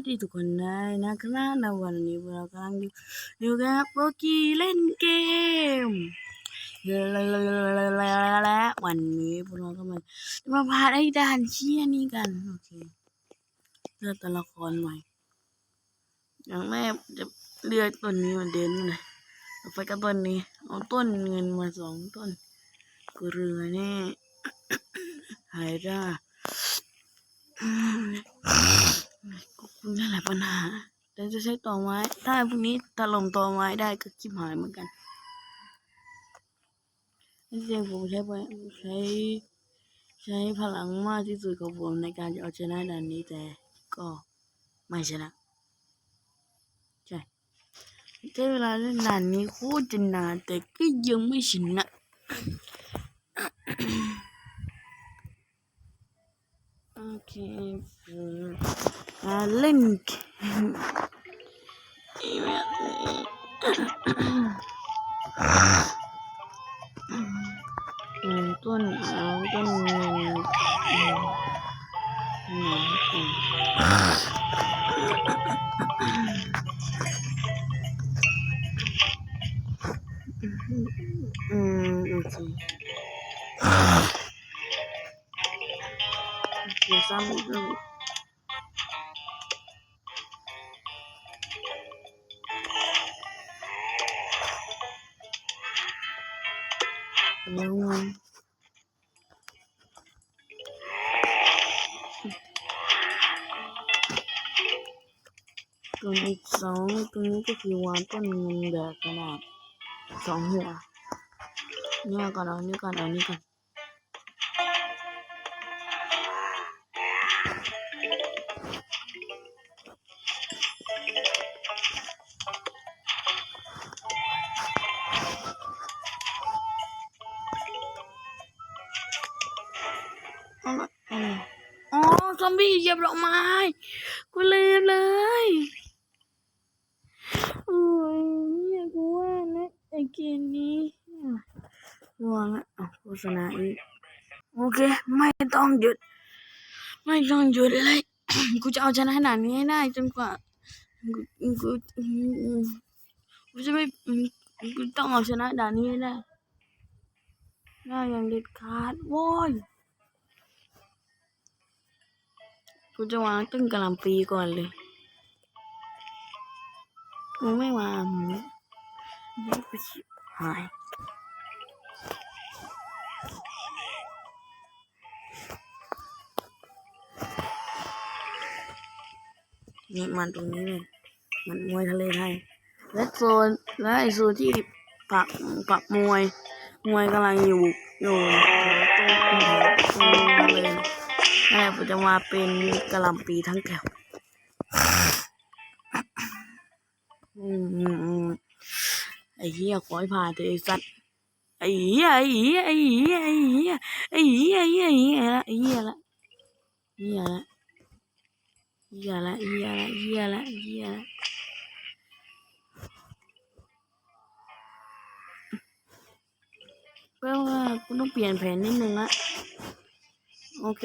สดีทุกคนได้นะครับในวันนี้เรากำลังอยู่อยู่กับโปกีเล่นเกมและวันนี้พวกเราก็มามาพาไอ้ด่านเชี่ยนี่กันโอเคเลือกตัวละครใหม่อย่างแรกจะเลือกต้นนี้มาเด่นเลยต่อไปก็ต้นนี้ เอาต้นเงินมาสองต้นกูเรือแน่หายได้ นั่นแหละปัญหาแต่จะใช้ตอไม้ ถ้าพวกนี้ถล่มตอไม้ได้ก็คิบหายเหมือนกันจริงผมใช้ใช้ใช้พลังมากที่สุดของผมในการจะเอาชนะด่านนี้แต่ก็ไม่ชนะใช่ใช้เวลาเล่นด่านนี้โคตรจะนานแต่ก็ยังไม่ชนะโอเค มาเล่นเกมแบบนี้อืมต้นเอาต้นเงินอืมหนอนก่อนอื อมบี้เหยียบดอกไม้ กูลืมเลยโอ้ยเนี่ยกูว่านะไอเกมนี้วางละโฆษณาอีกโอเค ไม่ต้องหยุด ไม่ต้องหยุดเลย กูจะเอาชนะด่านนี้ให้ได้จนกว่ากูกูกูจะไม่กูต้องเอาชนะด่านนี้ให้ได้ได้อย่างเด็ดขาดโว้ย กูจะวางต้นกะลำปีก่อนเลยมึงไม่วางมึงไม่ไปชิบหายนี่มันตรงนี้เลยมันมวยทะเลไทย และโซน และไอโซนที่ปักปักมวย มวยกำลังอยู่ อยู่ตรงตรงเลย แหละผมจะมาเป็นกะหล่ำปีทั้งแถวอืมอืมอืมไอ้เหี้ยขอให้ผ่านเถอะไอ้สัตว์ไอ้เหี้ยไอ้เหี้ยไอ้เหี้ยไอ้เหี้ยไอ้เหี้ยไอ้เหี้ยไอ้เหี้ยละไอ้เหี้ยละเหี้ยละเหี้ยละเหี้ยละเหี้ยละเหี้ยละแปลว่ากูต้องเปลี่ยนแผนนิดนึงละโอเค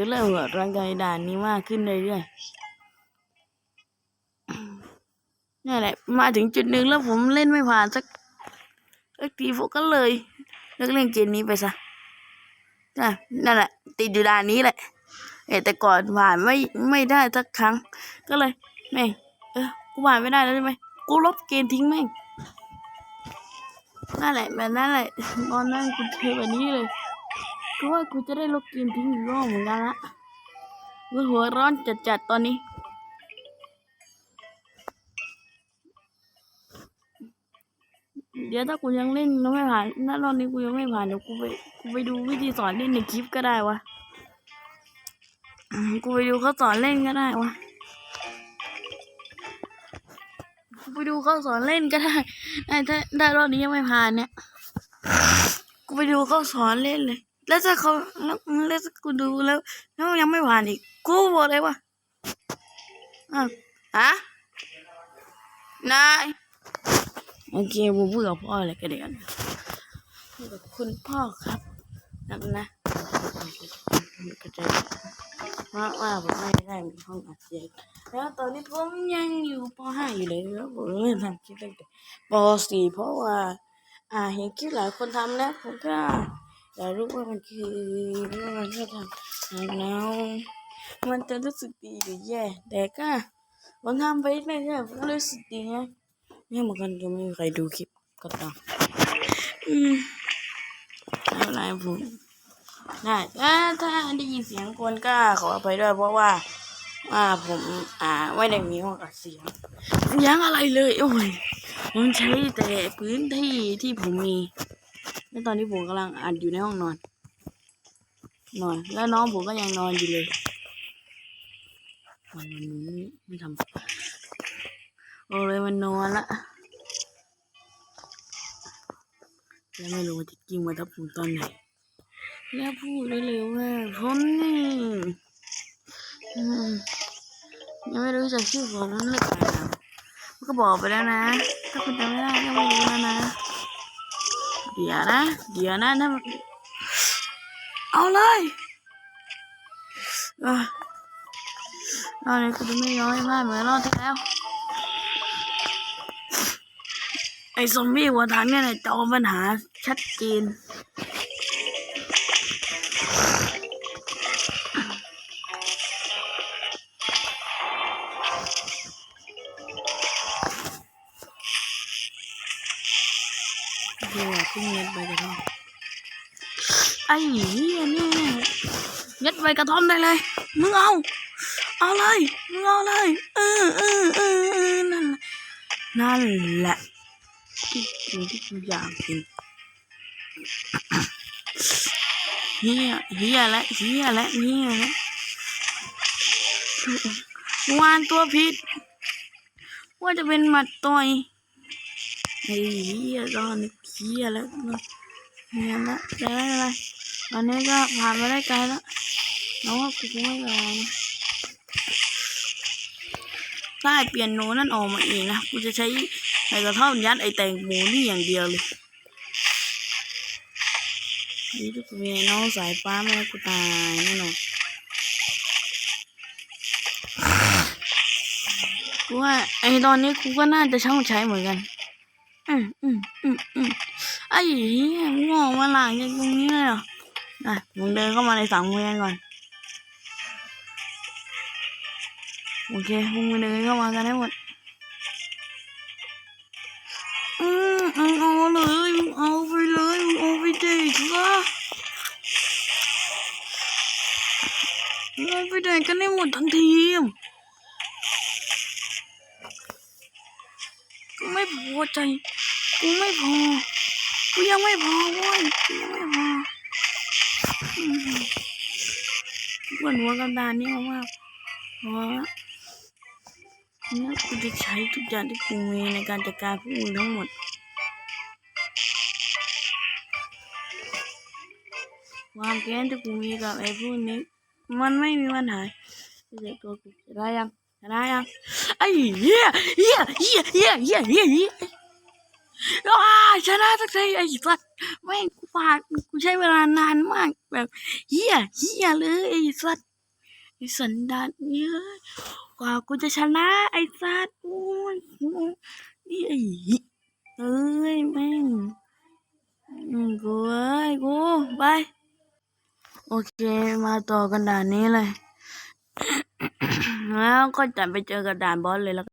ก็เริ่มแบบร่างกายด่านนี้มากขึ้นเรื่อยๆนี่นแหละ มาถึงจุดหนึ่งแล้วผมเล่นไม่ผ่านสักสักทีผมก็เลยเลิกเล่นเกมนี้ไปซะนั่นแหละ ติดอยู่ด่านนี้แหละแต่ก่อนผ่านไม่ไม่ได้สักครั้ง ก็เลยแม่งเออกูผ่านไม่ได้แล้วใช่ไหมกูลบเกมทิ้งแม่งนั่นแหละแบบนั้นแหละตอนนั้นกูเทแบบนี้เลย กูว่ากูจะได้ลบเกมทิ้งอีกรอบเหมือนกันละกูหัวร้อนจัดๆตอนนี้ เดี๋ยวถ้ากูยังเล่นแล้วไม่ผ่านถ้ารอบนี้กูยังไม่ผ่านเดี๋ยวกูไปกูไปดูวิธีสอนเล่นในคลิปก็ได้วะกูไปดูเขาสอนเล่นก็ได้วะกูไปดูเขาสอนเล่นก็ได้ไอ้ถ้ารอบนี้ยังไม่ผ่านเนี่ย กูไปดูเขาสอนเล่นเลย แล้วถ้าเขาแล้วแล้วถ้ากูดูแล้ว แล้วยังไม่ผ่านอีก กูบอกเลยว่าอะฮะนายโอเคกูพูดกับพ่อเลยก็เดี๋ยวพูดกับคุณพ่อครับนับนะก็จะเพราว่าผมไม่ได้มีห้องอัดเสียงแล้วตอนนี้ผมยังอยู่ป .5 อยู่เลยแล้วผมเริ่มทำคลิปตั้งแต่ป .4 เพราะว่า อ่าเห็นคลิปหลายคนทำแล้วผมก็ อยากรู้ว่ามันคือว่ามันก็ทำทำแล้วมันจะรู้สึกดีหรือแย่แต่ก็ผมทำไปเรื่อยๆผมก็รู้สึกดีนะเนี่ยเหมือนกันก็ไม่มีใครดูคลิปก็ตามอืมไม่เป็นไรผมได้ถ้าถ้าได้ยินเสียงคนก็ขออภัยด้วยเพราะว่าว่าผมอ่าไม่ได้มีห้องอัดเสียงเสียงอะไรเลยโอ้ยผมใช้แต่พื้นที่ที่ผมมี แล้วตอนนี้ผมกำลังอัดอยู่ในห้องนอน นอน แล้วน้องผมก็ยังนอนอยู่เลยวันนี้ไม่ทำโอ้เลยมันนอนละแล้วไม่รู้ว่าจะกินมาทับผมตอนไหน แล้วพูดได้เลยว่าผมนี่ยังไม่รู้จักชื่อผมนั่นหรือเล่าก็บอกไปแล้วนะ ถ้าคุณจำไม่ได้ก็ไม่รู้แล้วนะ เดี๋ยวนะ เดี๋ยวนะนะเอาเลยรอบนี้กูจะไม่ยอมให้พลาดเหมือนรอบที่แล้ว ไอ้ซอมบี้หัวถังเนี่ยนะจอมปัญหาชัดเจน ไอ้เหี้ยเนี่ยย็ดใบกระท่อมได้เลย มึงเอา เอาเลย มึงเอาเลย เออเออเออเออนั่นแหละนั่นแหละที่กินที่กูอยากกินเฮียเฮียและเฮียและเฮียและวานตัวผิด ว่าจะเป็นหมัดต่อยไอ้เหี้ยตอนนี้เหี้ยแล้วเหี้ยแล้วได้อะไร ตอนนี้ก็ผ่านมาได้ไกลแล้วน้องว่ากูไม่รอนะได้เปลี่ยนโนนั่นออกมาเองนะกูจะใช้ไอ้กระท่อมยัดไอ้แตงโมนี่อย่างเดียวเลยนี่ทุกเวน้องสายฟ้าไม่ให้กูตายแน่นอนกูว่าไอ้ตอนนี้กูก็น่าจะช่างใช้เหมือนกัน อืมอืมอืมอืมไอ้เหี้ยงอกมาหลังจากตรงนี้เลยเหรอ อะมึงเดินเข้ามาในสังเวียนก่อน โอเคมึงเดินเข้ามากันให้หมด อืมเอาเลยเอาไปเลยเอาไปเด็กละเอาไปเด็กกันให้หมดทั้งทีมกูไม่พอใจ กูไม่พอ กูยังไม่พอเว้ยกูยังไม่พออืมป วดหัวกับดานนี้มากๆเพราะว่าเนี่ยกูจะใช้ทุกอย่างที่กูมีในการจัดการพวกมึงทั้งหมด ความแค้นที่กูมีกับไอ้พวกนี้ มันไม่มีวันหายเด็กตัวกูจะได้ยังจะได้ยังไอ้เหี้ยเหี้ยเหี้ยเหี้ยเหี้ยเหี้ย เหี้ยอ้าชนะสักทีไอ้สัตว์แม่งกูผ่านกูใช้เวลานานมากแบบเฮียเฮียเลยไอ้สัตว์ไอ้สันดานเยอะกว่ากูจะชนะ ไอ้สัตว์โอ้ยนี่ไอ้เหี้ยเอ้ยแม่งกูเอ้ยกูไปโอเคมาต่อกันด่านนี้เลย แล้วก็จะไปเจอกับด่านบอสเลยแล้ว